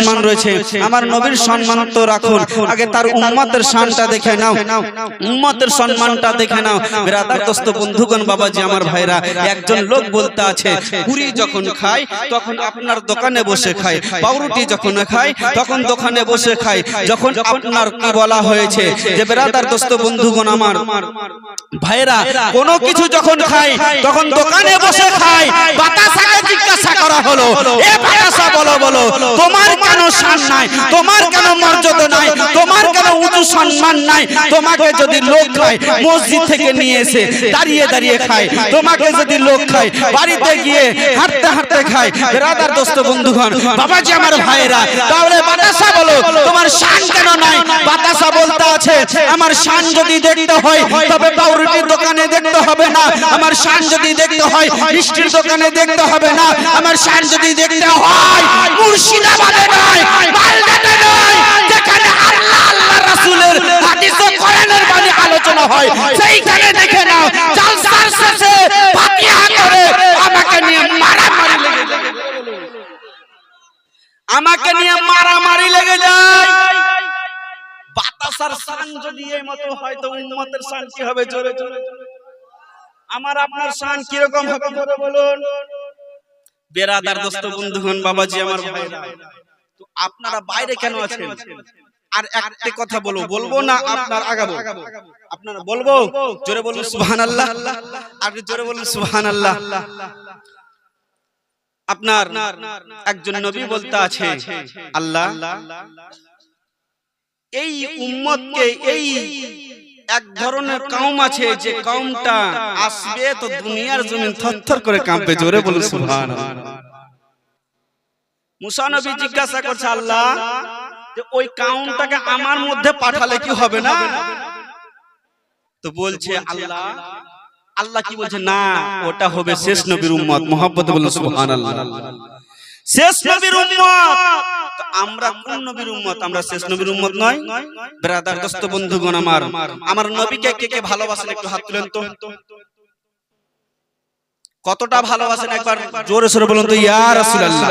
সম্মান রয়েছে। আমার নবীর সম্মান তো রাখুন। আগে তার উম্মতের শানটা দেখে নাও। উম্মতের সম্মানটা দেখে নাও। বেরাদার বন্ধুগণ, বাবাজি, আমার ভাইরা, একজন লোক বলতে আছে, পুরি যখন খায়, তখন আপনার দোকানে বসে খায়। পাউরুটি যখন খায়, তখন দোকানে বসে খায়। যখন আপনার কি বলা হয়েছে, যে বেরাদার দোস্ত বন্ধুগণ আমার, ভাইরা, কোনো কিছু যখন খায়, তখন দোকানে বসে খায় করা হলো। এ বলো বলো তোমার কেন শান নাই? তোমার কেন মর্যাদা নাই? সম্মান নাই তোমাকে যদি লোক খায় মসজিদ থেকে নিয়ে এসে দাঁড়িয়ে দাঁড়িয়ে খায় তোমাকে যদি লোক খায় বাড়িতে গিয়ে হাঁটতে হাঁটতে খায় বেরাদার দোস্ত বন্ধুগণ বাবাজি আমার ভাইরা তাহলে বাতাসা বলো তোমার শান কেন নাই? বাতাসা বলতে আছে আমার শান যদি দেখতে হয় তবে পাউরুটির দোকানে দেখতে হবে না আমার শান যদি দেখতে হয় মিষ্টির দোকানে দেখতে হবে না আমার শান যদি দেখতে হয় মুর্শিদাবাদে নয়। হয়। সেইখানে দেখে নাও জালসার শেষে ফাতিহা করে আমাকে নিয়ে মারামারি লেগে যায়। আমাকে নিয়ে মারামারি লেগে যায়। বাতাসার যদি এই মতো হয় তো উম্মতের শান কি হবে জোরে জোরে? আমার আপনার শান কি রকম হবে জোরে বলুন? বেরাদার দোস্ত বন্ধুগণ বাবাজি আমার ভাইরা। তো আপনারা বাইরে কেন আছেন? আর একটা কথা বলব বলব না আপনার আগাবো। আপনারা বলব জোরে বলুন সুবহানাল্লাহ। আর জোরে বলুন সুবহানাল্লাহ। আপনার একজন নবী বলতে আছে আল্লাহ। এই উম্মতকে এই এক ধরনের কাউম আছে যে কাউমটা আসবে তো দুনিয়ার জমিন থরথর করে কাঁপবে জোরে বলুন সুবহানাল্লাহ। মুসা নবী জিজ্ঞাসা করছে আল্লাহ যে ওই কাউমটাকে আমার মধ্যে পাঠালে কি হবে না? তো বলছে আল্লাহ আল্লাহ কি বলছে? না, ওটা হবে শেষ নবীর উম্মত মোহাম্মদ বলুন সুবহানাল্লাহ। শেষ নবীর উম্মত! আমরা কোন নবীর উম্মত? আমরা শেষ নবীর উম্মত নয়। ব্রাদার দোস্ত, বন্ধুগণ আমার আমার নবীকে কে কে ভালোবাসেন একটু হাত তুলেন তো। কতটা ভালোবাসেন একবার? জোরে সোরে বলুন তো, ইয়া রাসূলুল্লাহ।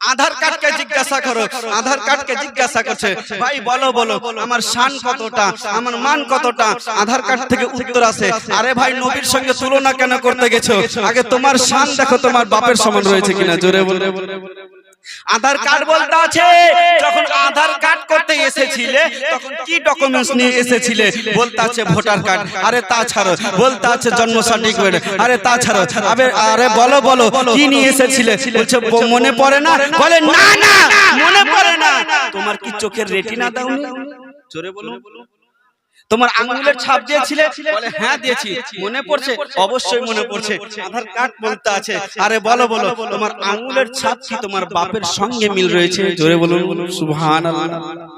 আধার কার্ডকে জিজ্ঞাসা করো আধার কার্ডকে জিজ্ঞাসা করছে ভাই বলো বলো আমার শান কতটা আমার মান কতটা আধার কার্ড থেকে উত্তর আসে আরে ভাই নবীর সঙ্গে তুলনা কেন করতে গেছো? আগে তোমার শান দেখো তোমার বাপের সমান রয়েছে কিনা? জোরে বলে। আধার কার্ড বলতে আছে যখন আধার কার্ড করতে এসেছিলে তখন কি ডকুমেন্টস নিয়ে এসেছিলে? বলতে আছে ভোটার কার্ড আরে তা তাছাড়া বলতে আছে জন্ম সার্টিফিকেট আরে তাছাড়া আবে আরে বলো বলো কি নিয়ে এসেছিলে? বলছে মনে পড়ে না? বলে না না মনে পড়ে না। তোমার কি চোখের রেটিনা দাওনি জোরে বলুন। তোমার আঙুলের ছাপ দিয়েছিলে? বলে হ্যাঁ দিয়েছি। মনে পড়ছে? অবশ্যই মনে পড়ছে। আধার কার্ড বলতে আছে। আরে বলো বলো। তোমার আঙুলের ছাপ কি? তোমার বাপের সঙ্গে মিল রয়েছে? জোরে বলুন। সুবহানাল্লাহ।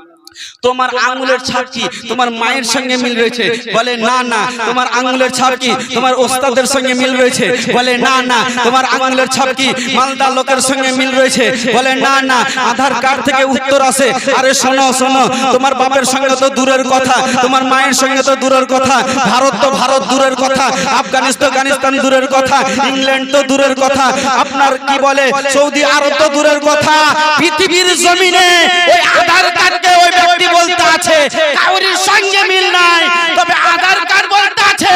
তোমার আঙ্গুলের ছাপ কি তোমার মায়ের সঙ্গে মিল রয়েছে। বলে না না তোমার আঙ্গুলের ছাপ কি তোমার ওস্তাদের সঙ্গে মিল রয়েছে। বলে না না তোমার আঙ্গুলের ছাপ কি মালদা লোকের সঙ্গে মিল রয়েছে। বলে না না আধার কার্ড থেকে উত্তর আসে। আরে শোনো শোনো তোমার বাপের সঙ্গে তো দূরের কথা তোমার মায়ের সঙ্গে তো দূরের কথা। ভারত তো ভারত দূরের কথা আফগানিস্তান আফগানিস্তান দূরের কথা ইংল্যান্ড তো দূরের কথা। আপনার কি বলে? সৌদি আরব তো দূরের কথা। পৃথিবীর জমিনে ওই আধার কার্ডকে ওই ব্যক্তি বলতে আছে কাউরির সঙ্গে মিল নাই তবে আধার কার্ড বলতে আছে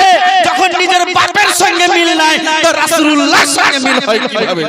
যখন নিজের বাপের সঙ্গে মিল নাই তো রাসূলুল্লাহর সঙ্গে মিল হয় কীভাবে?